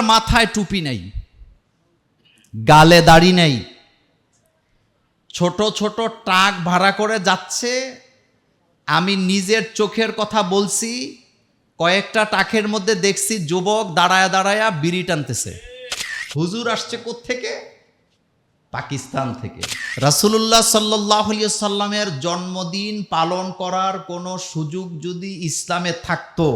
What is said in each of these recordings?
একটার মাথায় টুপি নেই, গালে দাড়ি নেই, ছোট ছোট ট্রাক ভাড়া করে যাচ্ছে, আমি নিজের চোখের কথা বলছি, কয়েকটা টাকের মধ্যে দেখছি যুবক দাঁড়ায়া দাঁড়ায়া বিড়ি টানতেছে। হুজুর আসছে থেকে পাকিস্তান থেকে। রাসুলুল্লাহ সাল্লাহ সাল্লামের জন্মদিন পালন করার কোনো সুযোগ যদি ইসলামে থাকতো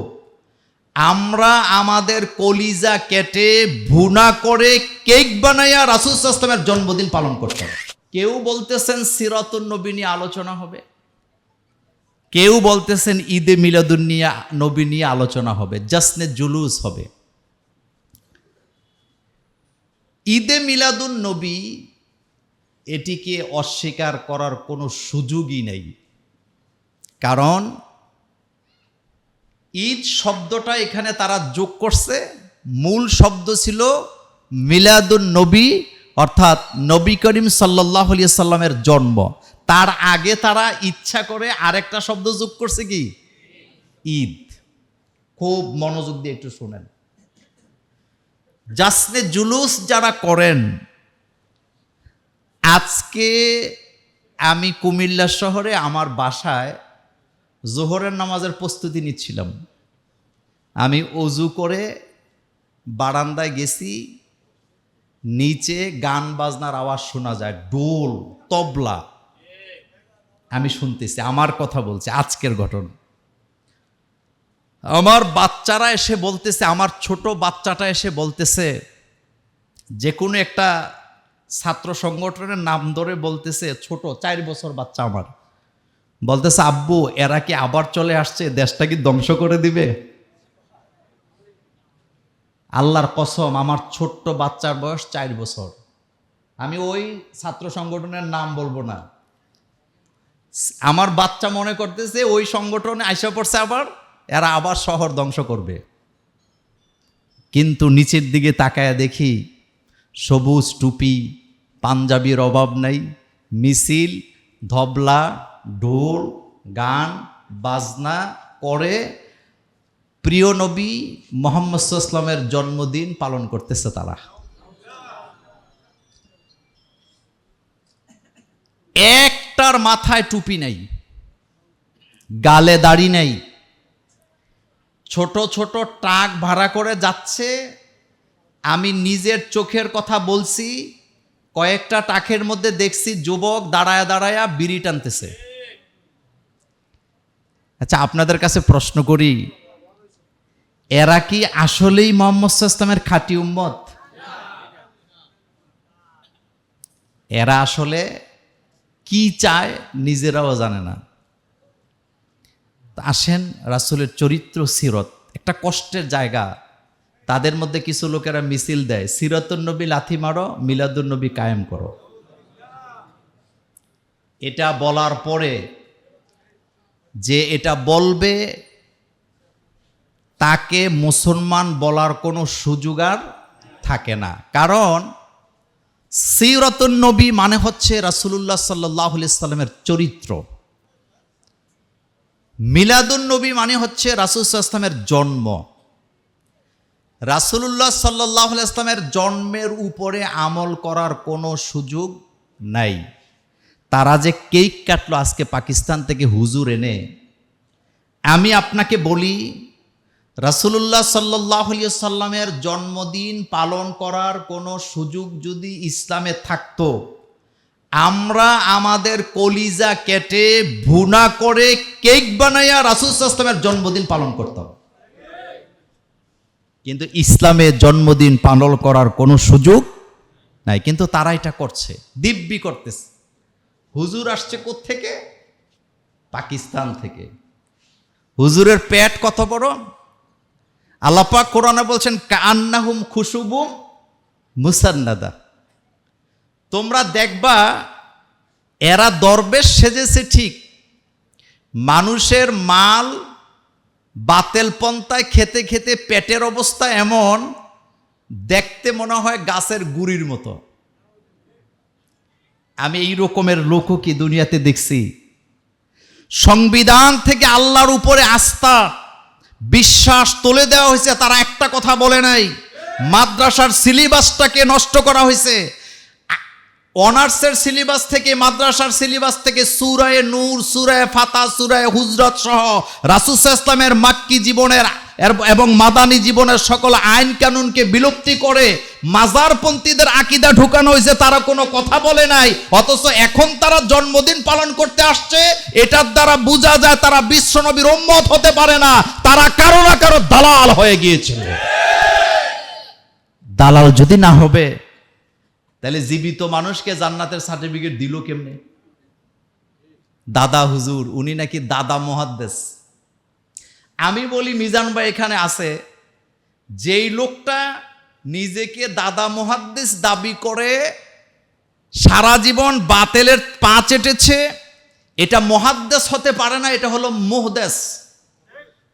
আমরা আমাদের কলিজা কেটে ভুনা করে কেক বানাইয়া রাসুল ইসলামের জন্মদিন পালন করতাম কেউ বলতেছেন সিরাতুন নবী নিয়ে আলোচনা হবে। কেউ বলতেছেন ঈদে মিলাদুন নিয়ে নবী নিয়ে আলোচনা হবে। জাসনে জুলুস হবে। ঈদে মিলাদুন নবী এটিকে অস্বীকার করার কোনো সুযোগই নেই। কারণ ঈদ শব্দটা এখানে তারা যোগ করছে। মূল শব্দ ছিল মিলাদুন নবী, অর্থাৎ নবী করিম সাল্লাহ সাল্লামের জন্ম। তার আগে তারা ইচ্ছা করে আরেকটা শব্দ যোগ করছে কি? ঈদ। খুব মনোযোগ দিয়ে একটু শোনেন। জাসনে জুলুস যারা করেন, আজকে আমি কুমিল্লা শহরে আমার বাসায় জোহরের নামাজের প্রস্তুতি নিচ্ছিলাম। আমি অজু করে বারান্দায় গেছি, নিচে গান বাজনার আওয়াজ শোনা যায় ডোল তবলা। আমি শুনতেছি, আমার কথা বলছে, আজকের ঘটনা। আমার বাচ্চারা এসে বলতেছে, আমার ছোট বাচ্চাটা এসে বলতেছে, যে কোনো একটা ছাত্র সংগঠনের নাম ধরে বলতেছে, ছোট, চার বছর বাচ্চা আমার। বলতেছে, আব্বু, এরা কি আবার চলে আসছে? দেশটা কি ধ্বংস করে দিবে? আল্লাহর কসম, আমার ছোট্ট বাচ্চার বয়স চার বছর। আমি ওই ছাত্র সংগঠনের নাম বলব না। আমার বাচ্চা মনে করতেছে, ওই সংগঠনে আইসা পড়ছে আবার, এরা আবার শহর ধ্বংস করবে। কিন্তু নিচের দিকে তাকায় দেখি, সবুজ টুপি, পাঞ্জাবির অভাব নাই, মিছিল, ধবলা ঢোল, গান, বাজনা করে প্রিয় নবী মোহাম্মদ ইসলামের জন্মদিন পালন করতেছে তারা। একটার মাথায় টুপি নেই, গালে দাড়ি নেই, ছোট ছোট ট্রাক ভাড়া করে যাচ্ছে। আমি নিজের চোখের কথা বলছি, কয়েকটা টাকের মধ্যে দেখছি যুবক দাঁড়ায়া দাঁড়ায়া বিড়ি টানতেছে। আচ্ছা আপনাদের কাছে প্রশ্ন করি, এরা কি আসলেই মোহাম্মদ ইসলামের খাঁটি উম্মত? এরা আসলে কি চায় নিজেরাও জানে না। আসেন রাসুলের চরিত্র সিরত, একটা কষ্টের জায়গা। তাদের মধ্যে কিছু লোকেরা মিছিল দেয়, সিরতুন নবী লাথি মারো, মিলাদুন নবী কায়েম করো। এটা বলার পরে যে এটা বলবে, তাকে মুসলমান বলার কোনো সুযোগ আর থাকে না। কারণ সিরতুন নবী মানে হচ্ছে রাসুলুল্লাহ সাল্লাহ সাল্লামের চরিত্র। মিলাদুন নবী মানে হচ্ছে রাসুল ইসলামের জন্ম। রাসুলুল্লাহ সাল্লাহ ইসলামের জন্মের উপরে আমল করার কোনো সুযোগ নাই। তারা যে কেক কাটলো আজকে পাকিস্তান থেকে হুজুর এনে, আমি আপনাকে বলি, রাসুলুল্লাহ সাল্লাহ সাল্লামের জন্মদিন পালন করার কোনো সুযোগ যদি ইসলামে থাকতো, আমরা আমাদের কলিজা কেটে ভুনা করে কেক বানাইয়া রাসুল সাল্লামের জন্মদিন পালন করতাম। কিন্তু ইসলামে জন্মদিন পালন করার কোনো সুযোগ নাই, কিন্তু তারা এটা করছে, দিব্যি করতেছে। হুজুর আসছে থেকে পাকিস্তান থেকে। হুজুরের পেট কত বড়? আল্লাপাক কোরআনে বলছেন কান্নাহুম খুশুবুম মুসান্নাদা। তোমরা দেখবা, এরা দরবেশ সেজেছে ঠিক। মানুষের মাল বাতেল পন্থায় খেতে খেতে পেটের অবস্থা এমন, দেখতে মনে হয় গাছের গুড়ির মতো। আমি এই রকমের লোকও কি দুনিয়াতে দেখছি? সংবিধান থেকে আল্লাহর উপরে আস্থা, বিশ্বাস তুলে দেওয়া হয়েছে, তারা একটা কথা বলে নাই। মাদ্রাসার সিলেবাসটাকে নষ্ট করা হয়েছে। অনার্সের সিলেবাস থেকে, মাদ্রাসার সিলেবাস থেকে সুরায় নূর, সুরায় ফাতা, সুরায় হুজরত সহ রাসুস ইসলামের মাক্কি জীবনের এবং মাদানী জীবনের সকল আইন কানুনকে বিলুপ্তি করে মাজারপন্থীদের আকিদা ঢুকানো হয়েছে, তারা কোনো কথা বলে নাই। অথচ এখন তারা জন্মদিন পালন করতে আসছে, এটার দ্বারা বোঝা যায় তারা বিশ্বনবীর উম্মত হতে পারে না। তারা কারও না কারও দালাল হয়ে গিয়েছিল। দালাল যদি না হবে তাহলে জীবিত মানুষকে জান্নাতের সার্টিফিকেট দিল কেমনে? দাদা হুজুর, উনি নাকি দাদা মহাদ্দেশ আমি বলি, মিজান ভাই এখানে আছে, যেই লোকটা নিজেকে দাদা মহাদ্দেশ দাবি করে, সারা জীবন বাতেলের পা চেটেছে, এটা মহাদ্দেশ হতে পারে না, এটা হলো মোহদেশ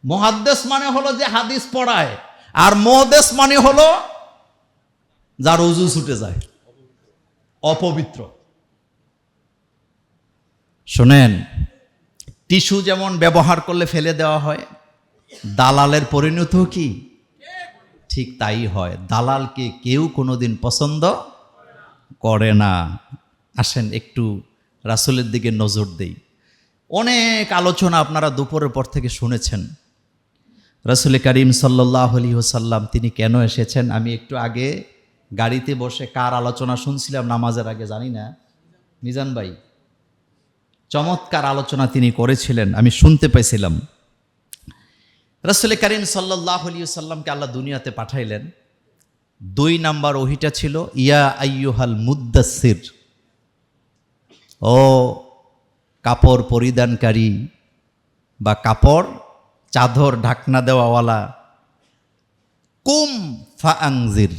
মহাদ্দেশ মানে হলো যে হাদিস পড়ায়, আর মোহদেশ মানে হলো যার উজু ছুটে যায়। অপবিত্র। শোনেন টিস্যু যেমন ব্যবহার করলে ফেলে দেওয়া হয় দালালের পরিণত কি? ঠিক তাই হয়। দালালকে কেউ কোনোদিন পছন্দ করে না। আসেন একটু রাসুলের দিকে নজর দেই। অনেক আলোচনা আপনারা দুপুরের পর থেকে শুনেছেন। রাসুল করিম সাল্লাহ আলী তিনি কেন এসেছেন? আমি একটু আগে গাড়িতে বসে কার আলোচনা শুনছিলাম নামাজের আগে জানি না। মিজান ভাই, চমৎকার আলোচনা তিনি করেছিলেন, আমি শুনতে পাইছিলাম রাসুল করিম সাল্লাহ আলী সাল্লামকে আল্লাহ দুনিয়াতে পাঠাইলেন। দুই নাম্বার ওহিটা ছিল, ইয়া আইয়ুহাল মুদাসির ও কাপড় পরিধানকারী বা কাপড় চাদর ঢাকনা দেওয়াওয়ালা, কুম ফাআংজির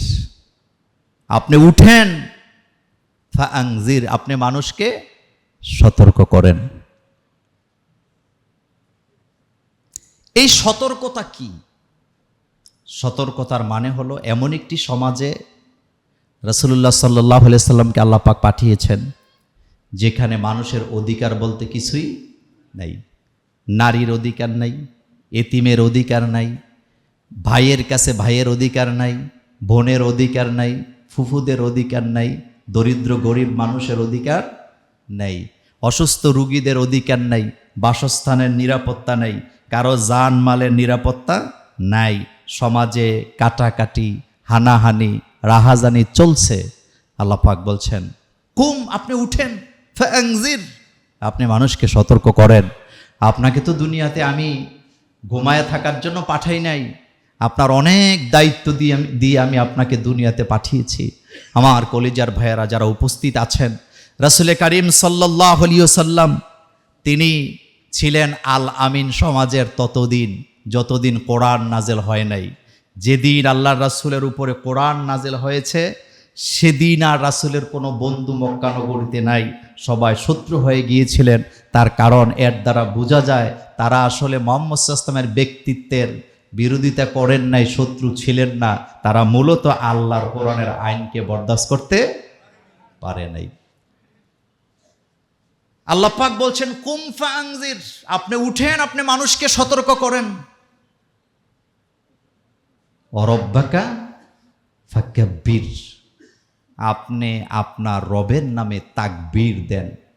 আপনি উঠেন, ফাআংজির, আপনি মানুষকে সতর্ক করেন। এই সতর্কতা কি? সতর্কতার মানে হলো এমন একটি সমাজে রসুল্লাহ সাল্লাহ সাল্লামকে আল্লাহ পাক পাঠিয়েছেন, যেখানে মানুষের অধিকার বলতে কিছুই নেই, নারীর অধিকার নাই, এতিমের অধিকার নাই, ভাইয়ের কাছে ভাইয়ের অধিকার নাই, বোনের অধিকার নাই ফুফুদের অধিকার নাই, দরিদ্র গরিব মানুষের অধিকার নেই, অসুস্থ রুগীদের অধিকার নাই, বাসস্থানের নিরাপত্তা নেই, কারও যান মালের নিরাপত্তা নাই, সমাজে কাটাকাটি, হানাহানি, রাহাজানি চলছে। আল্লাপাক বলছেন, কুম, আপনি উঠেন ফাংজির আপনি মানুষকে সতর্ক করেন। আপনাকে তো দুনিয়াতে আমি ঘুমায় থাকার জন্য পাঠাই নাই আপনার অনেক দায়িত্ব দিয়ে আমি দিয়ে আমি আপনাকে দুনিয়াতে পাঠিয়েছি। আমার কলিজার ভাইয়েরা যারা উপস্থিত আছেন, রাসুলে করিম সাল্লাহ সাল্লাম তিনি ছিলেন আল আমিন সমাজের ততদিন, যতদিন কোরআন নাজেল হয় নাই। যেদিন আল্লাহ রাসুলের উপরে কোরআন নাজেল হয়েছে, সেদিন আর রাসুলের কোনো বন্ধু মক্কানগরীতে নাই। সবাই শত্রু হয়ে গিয়েছিলেন। তার কারণ এর দ্বারা বোঝা যায়, তারা আসলে মোহাম্মদ ইসলামের ব্যক্তিত্বের বিরোধিতা করেন নাই, শত্রু ছিলেন না, তারা মূলত আল্লাহর কোরআনের আইনকে বরদাস্ত করতে পারে নাই। আল্লাহ পাক বলছেন কুমফা আংজির আপনি উঠেন, আপনি মানুষকে সতর্ক করেন। অরব্বাকা ফাকাব্বির আপনি আপনার রবের নামে তাকবীর দেন।